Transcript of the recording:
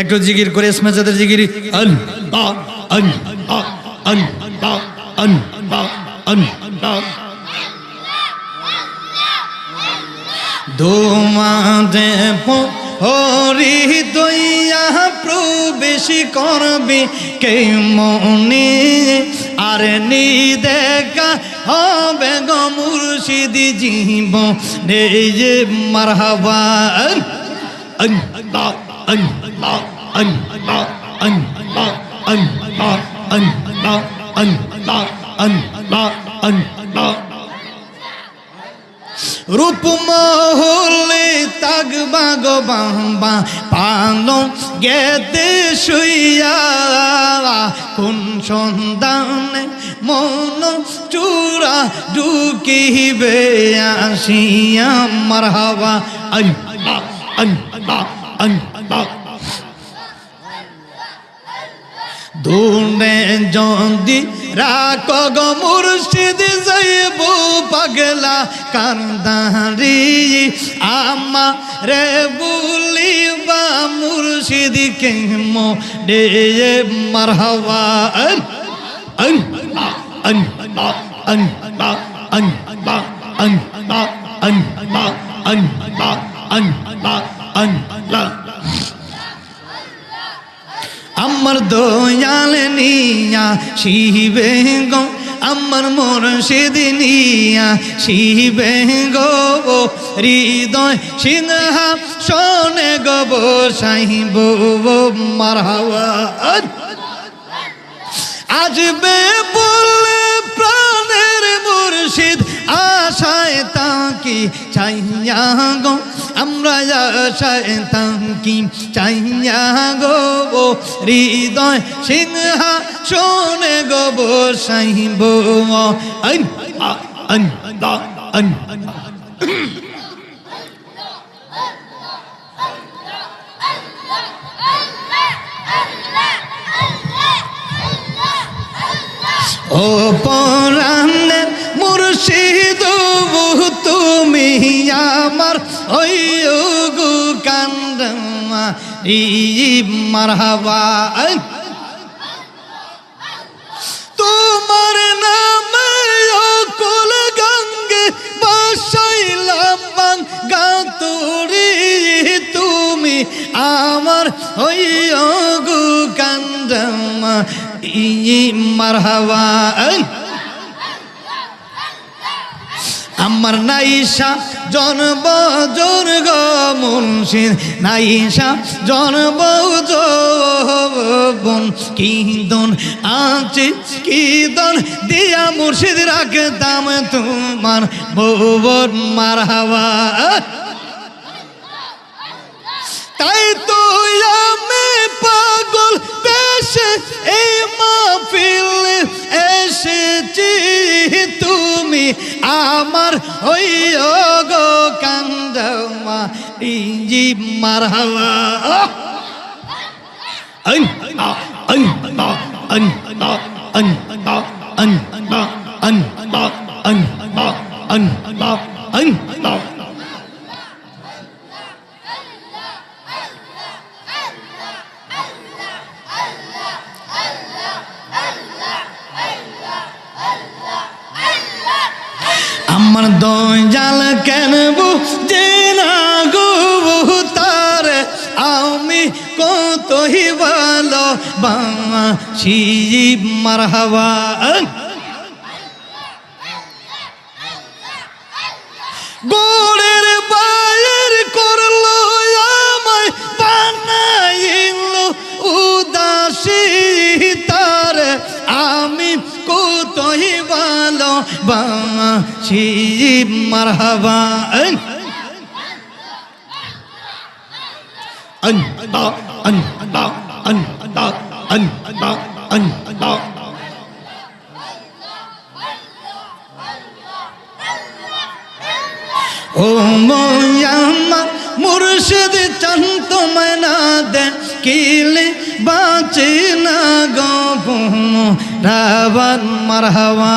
একটু জিগির করে স্মেজাদের জিগির হরি দইয়া প্রবেশি করবি, কে মনে আর নি দেখা হবে গো মুর্শিদ জীব নে মারহাবা। আল্লাহ আল্লাহ আল্লাহ আল্লাহ আল্লাহ আল্লাহ আল্লাহ আল্লাহ আল্লাহ রূপ মহলে তাগবা গো বাম্বা পানো গেতে শুইয়া, কোন সন্তানে মন চূড়া ঢুকিবে আসিয়া, মারহাবা আল্লাহ আল্লাহ আল্লাহ দূরে যদি রাখ গো মুর্শিদ যাইব পাগলা কান্দারি আমা রে বুলিবা মুর্শিদ কে মো ডে মারহাবা আল্লাহ আল্লাহ আল্লাহ আল্লাহ আল্লাহ আল্লাহ আল্লাহ আল্লাহ আল্লাহ আমার দয়াল নিয়া শিবে গো, আমার মুর্শিদ নিয়া শিবে গো হৃদয় সিংহা, শোনে গো সাইব মারহাওয়া আজবে বললে প্রাণের মুর্শিদ, আশায় তাকি চাইয়া গো আমরা আশায় তাকি চাইয়া গো হৃদয় সিংহা শোনে গো বসাইব আন আন আন ও পরাণের মুর্শিদ, তুমি আমার ওই ই মারহাবা তোমার নামে কুল গঙ্গে বাসাইলাম গাতুরি, তুমি আমার ওই গু কান্দমা ই মারহাবা আমার নাইসা জন্ম জর্গ মুন্সির নাইসা জন্ম যৌবন কিদন আছে কিদন দিয়া মুর্শিদ রাখতাম তোমার ভুবন মার হাওয়া তাই তো আমি পাগল বেশে এই মাহফিল এসেছি তুমি আমার হইও গো কান্দ মা ইঞ্জি মারহাবা أن أن أن أن أن أن أن আমার দয়াল কেন বুঝে না গো তার? আমি কতই ভালো শিব মারহাবা। গোড়ের মারহাবা, শিব মারহাবা أن دا أن دا أن دا أن دا أن دا ও মোয়ামা মুর্শিদ চান তোমায় না দেখিলে বাঁচে না গো রাবান মারহাবা